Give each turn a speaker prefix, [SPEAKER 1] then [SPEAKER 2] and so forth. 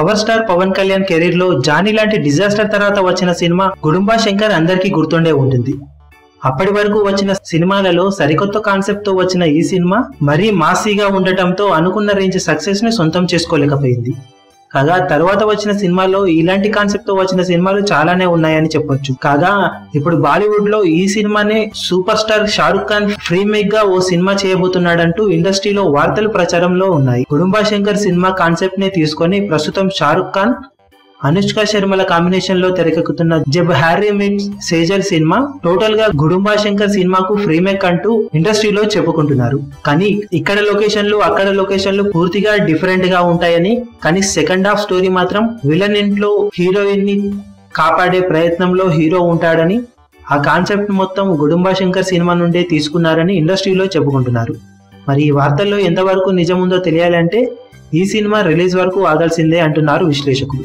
[SPEAKER 1] Power star Pawan Kalyan కెరీర్లో Johnny లాంటి disaster తర్వాత వచ్చిన సినిమా గుడుంబా శంకర్ అందరికీ గుర్తుండే ఉంటుంది. అప్పటి వరకు వచ్చిన సినిమాలలో సరికొత్త కాన్సెప్ట్తో వచ్చిన ఈ సినిమా మరీ మాసీగా ఉండటంతో అనుకున్న రేంజ్ సక్సెస్ని సొంతం చేసుకోలేకపోయింది. కాగా తర్వాత వచ్చిన సినిమాల్లో ఇలాంటి కాన్సెప్ట్తో వచ్చిన సినిమాలు చాలానే ఉన్నాయని చెప్పొచ్చు. కాగా ఇప్పుడు బాలీవుడ్లో ఈ సినిమానే సూపర్ స్టార్ షారుఖ్ ఖాన్ ఫ్రీమేక్గా ఓ సినిమా చేయబోతున్నాడంటూ ఇండస్ట్రీలో వార్తలు ప్రచారంలో ఉన్నాయి. కుటుంబ శంకర్ సినిమా కాన్సెప్ట్ని తీసుకొని ప్రస్తుతం షారుఖ్ ఖాన్ అనుష్క శర్మల కాంబినేషన్లో తెరకెక్కుతున్న Jab Harry met Sejal cinema టోటల్గా గుడుంబా శంకర్ సినిమాకు ఫ్రీమేక్ అంటూ ఇండస్ట్రీలో చెప్పుకుంటున్నారు. కానీ ఇక్కడ లొకేషన్లు అక్కడ లొకేషన్లు పూర్తిగా డిఫరెంట్గా ఉంటాయని కానీ సెకండ్ హాఫ్ స్టోరీ మాత్రం విలన్ ఇంట్లో హీరోయిన్ని కాపాడే ప్రయత్నంలో హీరో ఉంటాడని ఆ కాన్సెప్ట్ మొత్తం గుడుంబా శంకర్ సినిమా నుండే తీసుకున్నారని ఇండస్ట్రీలో చెప్పుకుంటున్నారు. మరి ఈ వార్తల్లో ఎంతవరకు నిజముందో తెలియాలంటే ఈ సినిమా రిలీజ్ వరకు ఆగాల్సిందే అంటున్నారు విశ్లేషకులు.